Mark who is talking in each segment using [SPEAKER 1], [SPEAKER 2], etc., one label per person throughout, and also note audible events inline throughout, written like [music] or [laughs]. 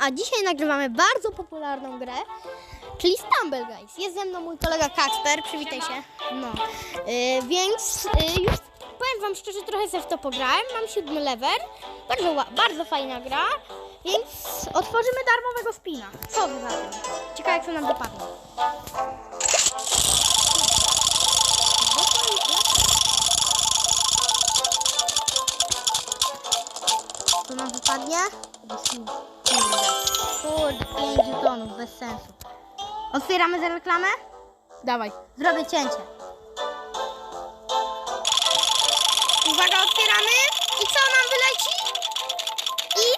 [SPEAKER 1] A dzisiaj nagrywamy bardzo popularną grę, czyli Stumble Guys. Jest ze mną mój kolega Kacper, przywitaj się. No, y, więc y, już powiem wam szczerze, trochę sobie w to pograłem, mam siódmy level, bardzo, bardzo fajna gra, więc otworzymy darmowego spina. Co wy za tym? Ciekawe to nam dopadnie. Bez sensu. Otwieramy za reklamę?
[SPEAKER 2] Dawaj.
[SPEAKER 1] Zrobię cięcie. Uwaga, otwieramy. I co nam wyleci? I...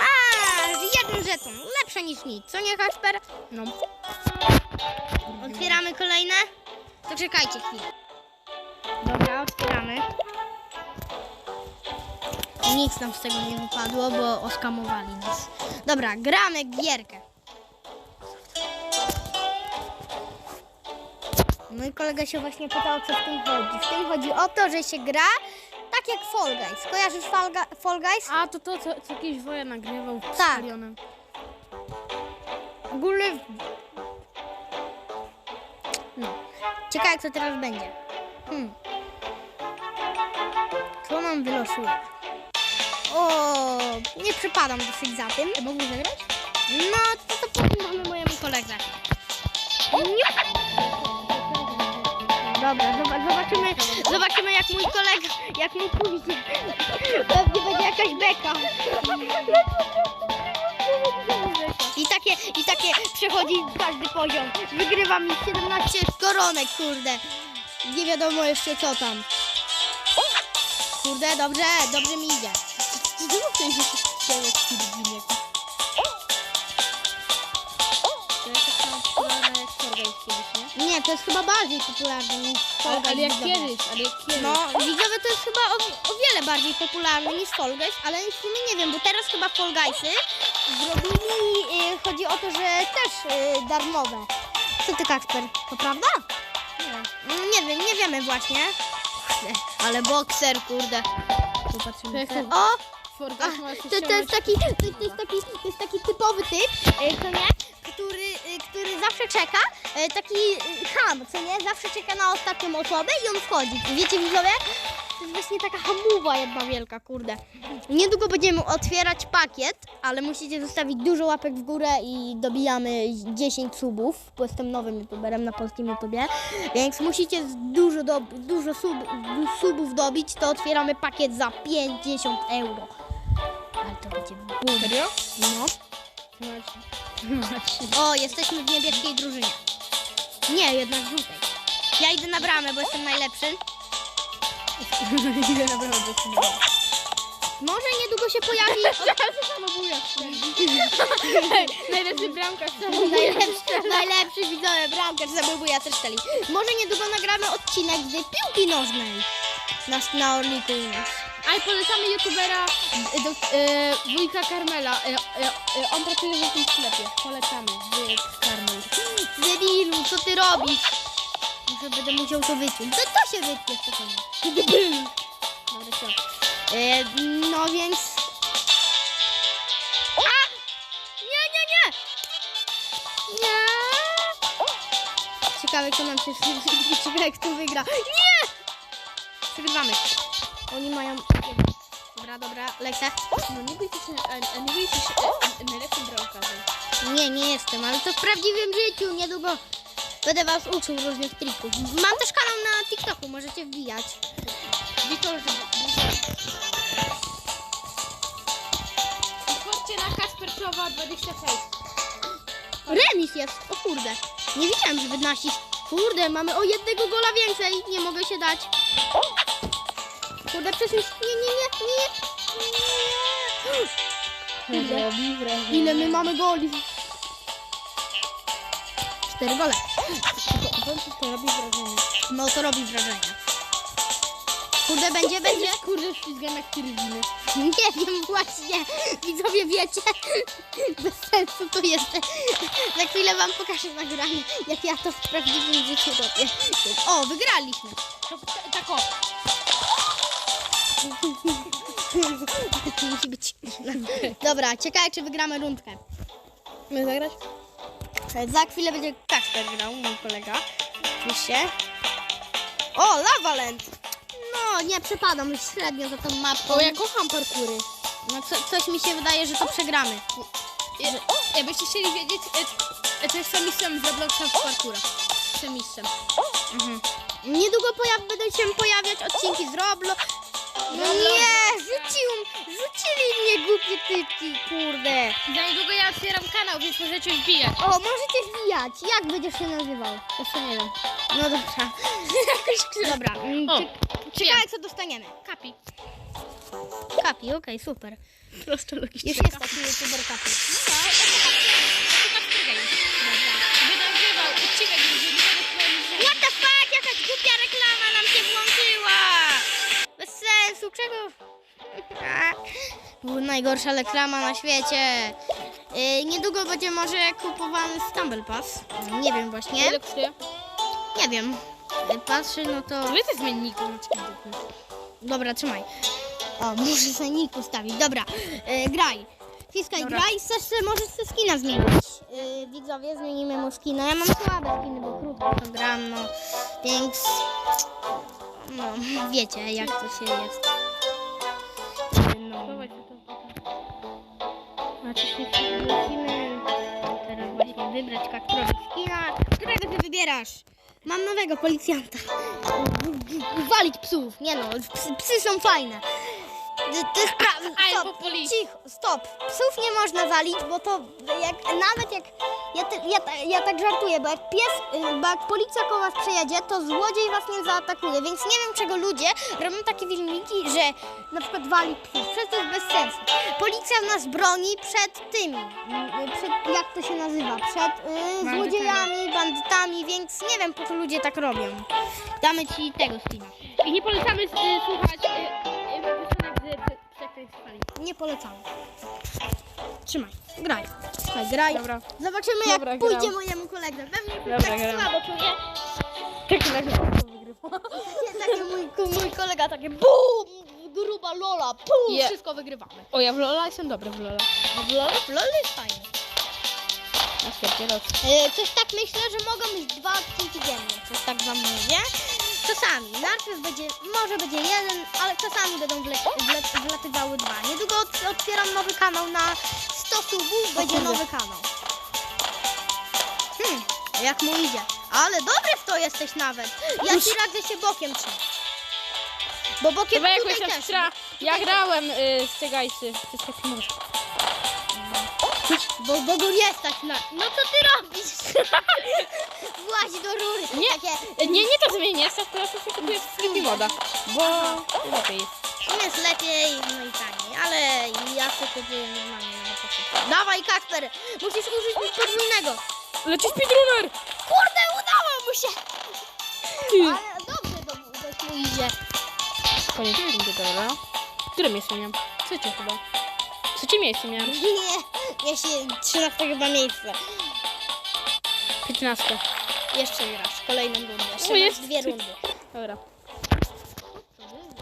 [SPEAKER 1] A, jeden żeton. Lepsze niż nic. Co nie, Kasper?
[SPEAKER 2] No.
[SPEAKER 1] Otwieramy kolejne? To czekajcie chwilę. Dobra, otwieramy. Nic nam z tego nie wypadło, bo oskamowali nas. Dobra, gramy gierkę. Mój kolega się właśnie pytał, co w tym chodzi. W tym chodzi o to, że się gra tak jak Fall Guys. Kojarzysz Fall, Ga- Fall Guys?
[SPEAKER 2] A to to, co, co jakieś woje nagrywał z
[SPEAKER 1] Tak.
[SPEAKER 2] Karionem.
[SPEAKER 1] Ogólnie... No. Ciekawe, jak to teraz będzie. Hmm. Co nam wylosuje? O, nie przypadam dosyć za tym.
[SPEAKER 2] Mogę zagrać?
[SPEAKER 1] No, to to powiem mojemu koledze. Dobra, zoba- zobaczymy, zobaczymy jak mój kolega, jak mu pójdzie. Pewnie będzie jakaś beka. I takie, i takie przechodzi każdy poziom. Wygrywa mi 17 koronek, kurde. Nie wiadomo jeszcze co tam. Kurde, dobrze, dobrze mi idzie.
[SPEAKER 2] Czy ty w sensie strzelać w Kirginie? To jest tak samo popularne jak Fortnite kiedyś, nie?
[SPEAKER 1] Nie, to jest chyba bardziej popularne niż Fall
[SPEAKER 2] Ale,
[SPEAKER 1] Guys
[SPEAKER 2] ale jak
[SPEAKER 1] widzowie.
[SPEAKER 2] kiedyś, ale jak kiedyś.
[SPEAKER 1] No, widzowie to jest chyba o, o wiele bardziej popularne niż Fall Guys, ale w sumie nie wiem, bo teraz chyba Fall Guysy zrobili, y, chodzi o to, że też y, darmowe. Co ty, Kasper, to prawda?
[SPEAKER 2] Nie.
[SPEAKER 1] Mm, Nie wiem, nie wiemy właśnie. Ale bokser, kurde.
[SPEAKER 2] Popatrzymy.
[SPEAKER 1] O, To, to, jest taki, to, to, jest taki, to jest taki typowy typ, y, co nie? Który, y, który zawsze czeka, y, taki ham, co nie? Zawsze czeka na ostatnią osobę i on wchodzi. Wiecie widzowie? To jest właśnie taka hamuwa jedna wielka, kurde. Niedługo będziemy otwierać pakiet, ale musicie zostawić dużo łapek w górę i dobijamy 10 subów, bo jestem nowym youtuberem na polskim YouTubie, więc musicie dużo, do, dużo sub, subów dobić, to otwieramy pakiet za 50 euro. To będzie boom.
[SPEAKER 2] Serio?
[SPEAKER 1] No. O, jesteśmy w niebieskiej drużynie. Nie, jednak w żółtej. Ja idę na bramę, bo jestem najlepszy.
[SPEAKER 2] Ile naprawdę
[SPEAKER 1] Może niedługo się pojawi. [laughs]
[SPEAKER 2] Najlepszy bramkarz
[SPEAKER 1] najlepszy, najlepszy widzowie bramkarz zabójbuja też strzeli. Może niedługo nagramy odcinek z piłki nożnej. Na, na Orliku u nas.
[SPEAKER 2] Ale polecamy youtubera e, do, e, wujka Karmela. E, e, e, on pracuje w tym sklepie. Polecamy. Wujek Karmel.
[SPEAKER 1] Debilu, co ty robisz? Muszę będę musiał to wyciąć. To, to się wytnie spokojnie.
[SPEAKER 2] Debil.
[SPEAKER 1] Dobra, co? E, no więc... A! Nie, nie, nie! Nie! Ciekawe, kto nam się... [laughs] Ciekawe, kto wygra. Nie! Przegrywamy. Oni mają... Dobra, dobra, lecę.
[SPEAKER 2] No nie jesteś, nie jesteś najlepszym bramkarzem.
[SPEAKER 1] Nie, nie jestem, ale to w prawdziwym życiu. Niedługo będę was uczył różnych trików. Mam też kanał na TikToku, możecie wbijać.
[SPEAKER 2] Wiktor, Chodźcie na Kasperczowa 26.
[SPEAKER 1] Remis jest, o kurde. Nie widziałem, żeby nasi... Kurde, mamy o jednego gola więcej. Nie mogę się dać. Kurde, przecież... Nie, nie, nie, nie. nie. Ile? Ile my mamy goli? Cztery gole.
[SPEAKER 2] Wątpię, to robi wrażenie.
[SPEAKER 1] No to robi wrażenie. Kurde, będzie, będzie.
[SPEAKER 2] Kurde, ślizgam jak Kirginy.
[SPEAKER 1] Nie wiem właśnie. Widzowie wiecie. Bez sensu to jest. Za chwilę wam pokażę nagranie, jak ja to w prawdziwym życiu robię. O, wygraliśmy.
[SPEAKER 2] Tak o.
[SPEAKER 1] Musi być. Dobra, ciekawe czy wygramy rundkę.
[SPEAKER 2] My zagrać?
[SPEAKER 1] Za chwilę będzie Kasper grał, mój kolega. Oczywiście. O, Lavaland! No, nie przepadam już średnio za tą mapką.
[SPEAKER 2] O, ja kocham parkury.
[SPEAKER 1] No, co, coś mi się wydaje, że to przegramy.
[SPEAKER 2] Ja, jakbyście chcieli wiedzieć, e, e, to jestem mistrzem z Robloxa w parkurach. Jestem mistrzem.
[SPEAKER 1] Mhm. Niedługo pojaw, będą się pojawiać odcinki z Roblo. No nie, rzucił, rzucili mnie głupie typki, kurde.
[SPEAKER 2] Za niedługo ja otwieram kanał, więc możecie wbijać.
[SPEAKER 1] O, możecie wbijać. Jak będziesz się nazywał?
[SPEAKER 2] Jeszcze nie wiem.
[SPEAKER 1] No dobra. [laughs] Dobra, mm,
[SPEAKER 2] O,
[SPEAKER 1] ciekawe co dostaniemy.
[SPEAKER 2] Kapi.
[SPEAKER 1] Kapi, okej, super.
[SPEAKER 2] Prosto logicznie.
[SPEAKER 1] Już jest taki youtuber kapi.
[SPEAKER 2] Powiedzieć,
[SPEAKER 1] What the fuck, jakaś głupia reklama nam się włączyła. Czego? Była najgorsza reklama na świecie. Yy, niedługo będzie może kupowany Stumble Pass. Nie wiem właśnie.
[SPEAKER 2] Ile kosztuje?
[SPEAKER 1] Nie wiem. Yy, Patrzy, no to...
[SPEAKER 2] Na przykład.
[SPEAKER 1] Dobra, trzymaj. O, muszę sobie nick ustawić. Dobra, yy, graj. Fiskaj,
[SPEAKER 2] Dobra.
[SPEAKER 1] graj. Chcesz, możesz sobie skina zmienić. Yy, widzowie, zmienimy mu skina. Ja mam słabe skiny, bo krótko to gram, no. Więc... No, wiecie, jak to się jest. No. Znaczy się musimy teraz właśnie wybrać kakturowy. Którego ty wybierasz? Mam nowego policjanta. Walić psów. Nie no, psy, psy są fajne. Prawda.
[SPEAKER 2] Ale
[SPEAKER 1] Stop, cicho, stop. Psów nie można walić, bo to jak, nawet jak... Ja, te, ja, ja tak żartuję, bo jak pies, y, bo jak policja koło was przejedzie, to złodziej was nie zaatakuje, więc nie wiem czego ludzie robią takie filmiki, że na przykład wali psów. Przecież to jest bez sensu. Policja nas broni przed tymi, y, przed, jak to się nazywa, przed y, złodziejami, bandytami, więc nie wiem po co ludzie tak robią. Damy ci tego skina.
[SPEAKER 2] I nie polecamy y, słuchać y,
[SPEAKER 1] Nie polecam. Trzymaj, graj. Słuchaj, graj.
[SPEAKER 2] Dobra.
[SPEAKER 1] Zobaczymy
[SPEAKER 2] Dobra,
[SPEAKER 1] jak pójdzie
[SPEAKER 2] gram.
[SPEAKER 1] mojemu koledze. Pewnie
[SPEAKER 2] Dobra,
[SPEAKER 1] tak
[SPEAKER 2] gram.
[SPEAKER 1] słabo czuje.
[SPEAKER 2] Tak nagle wygrywa.
[SPEAKER 1] Takie, takie mój, mój kolega takie BUM! Gruba lola, pum!
[SPEAKER 2] Je.
[SPEAKER 1] Wszystko wygrywamy.
[SPEAKER 2] O, ja w Lola jestem dobry w Lola.
[SPEAKER 1] A w LOL, w LOL jest fajnie.
[SPEAKER 2] Na świecie raz.
[SPEAKER 1] E, coś tak myślę, że mogą być dwa odcinki dziennie. Coś tak wam mówię. Czasami. Najpierw będzie, może będzie jeden, ale czasami będą wle, wle, wlatywały dwa. Niedługo ot- otwieram nowy kanał na 100 subów, będzie nowy kanał. Hmm, jak mu idzie. Ale dobry w to jesteś nawet. Ja ci radzę się bokiem trzymać. Bo bokiem
[SPEAKER 2] Chyba
[SPEAKER 1] tutaj
[SPEAKER 2] jestem
[SPEAKER 1] też.
[SPEAKER 2] Ja grałem y, z Cegajsy. To jest taki może.
[SPEAKER 1] Bo, bo go nie stać na... No co ty robisz? [laughs] Właź do rury.
[SPEAKER 2] Nie. Nie, nie to zmienię, to się kupuje z Flippy Moda. Bo lepiej jest.
[SPEAKER 1] Jest lepiej, no i taniej, ale ja to kupuję normalnie na początku. Dawaj Kasper, musisz użyć podwójnego.
[SPEAKER 2] Leci speedrunner!
[SPEAKER 1] Kurde, udało mu się. Ale dobrze do, do tu idzie.
[SPEAKER 2] Koniec rundy, dobra. Które miejsce miałem? Trzecie chyba. Trzecie miejsce miałem. [laughs]
[SPEAKER 1] Nie, ja się 13 chyba miejsce.
[SPEAKER 2] 15.
[SPEAKER 1] Jeszcze grasz, kolejną rundę. Jeszcze masz
[SPEAKER 2] jest.
[SPEAKER 1] dwie rundy.
[SPEAKER 2] Dobra.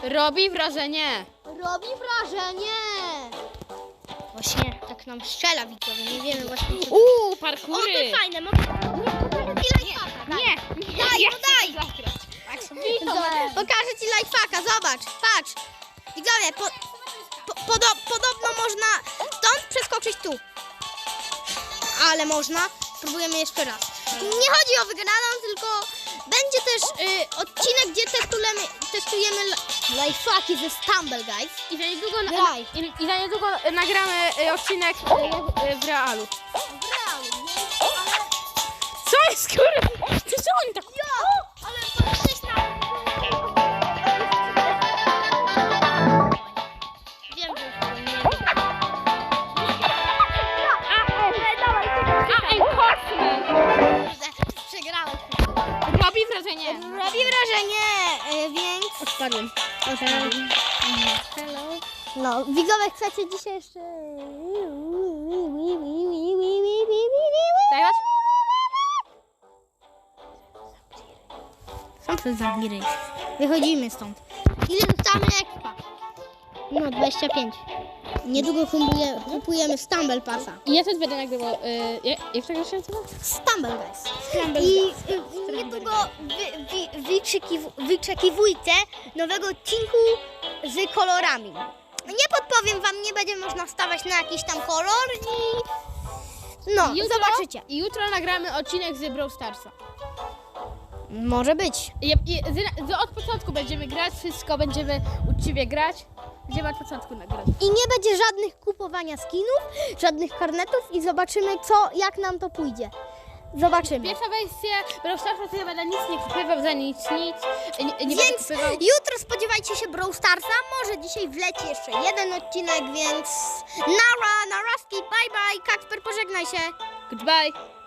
[SPEAKER 2] Robi wrażenie.
[SPEAKER 1] Robi wrażenie. Właśnie tak nam strzela widzowie, nie wiemy właśnie co...
[SPEAKER 2] Uuu,
[SPEAKER 1] O, to
[SPEAKER 2] parkury.
[SPEAKER 1] jest fajne, mogę... Nie, ci lifehacka, daj.
[SPEAKER 2] Nie,
[SPEAKER 1] Daj,
[SPEAKER 2] ja
[SPEAKER 1] no daj. Zobacz, Pokażę ci lifehacka, zobacz, patrz. Widzowie, po, po, podo, podobno można stąd przeskoczyć tu. Ale można. Spróbujemy jeszcze raz. Nie chodzi o wygraną, tylko będzie też y, odcinek, gdzie testujemy, testujemy li- lifehacki ze Stumble, guys.
[SPEAKER 2] I za niedługo, na, i, i za niedługo nagramy y, odcinek y, y, w realu. Co jest kurde? Ty co oni tak...
[SPEAKER 1] Ale
[SPEAKER 2] wrażenie.
[SPEAKER 1] Robi wrażenie, e, więc...
[SPEAKER 2] Odpadłem.
[SPEAKER 1] Hello. No, widzowie, chcecie dzisiaj jeszcze...
[SPEAKER 2] Zagrać?
[SPEAKER 1] Są to zabiry. Wychodzimy stąd. Ile dostamy expa? No, 25. Niedługo kupuje, kupujemy Stumble Passa.
[SPEAKER 2] I ja też będę nagrywał. Y, jak, jak to się nazywa?
[SPEAKER 1] Stumble Guys.
[SPEAKER 2] Stumble
[SPEAKER 1] I
[SPEAKER 2] Guys.
[SPEAKER 1] y, niedługo wy, wy, wykrzykiw- nowego odcinku z kolorami. Nie podpowiem wam, nie będzie można stawać na jakiś tam kolor i... No, zobaczycie.
[SPEAKER 2] I jutro nagramy odcinek z Brawl Starsa.
[SPEAKER 1] Może być.
[SPEAKER 2] I, i, z, z, od początku będziemy grać, wszystko będziemy uczciwie grać. Będziemy od początku nagrać.
[SPEAKER 1] I nie będzie żadnych kupowania skinów, żadnych karnetów i zobaczymy co, jak nam to pójdzie. Zobaczymy.
[SPEAKER 2] Pierwsza wersja Brawl Starsa to ja będę nic nie kupywał, za nic, nic. Nie, nie
[SPEAKER 1] Więc
[SPEAKER 2] kupywał.
[SPEAKER 1] jutro spodziewajcie się Brawl Starsa, może dzisiaj wleci jeszcze jeden odcinek, więc nara, naraski, bye bye, Kacper pożegnaj się.
[SPEAKER 2] Goodbye.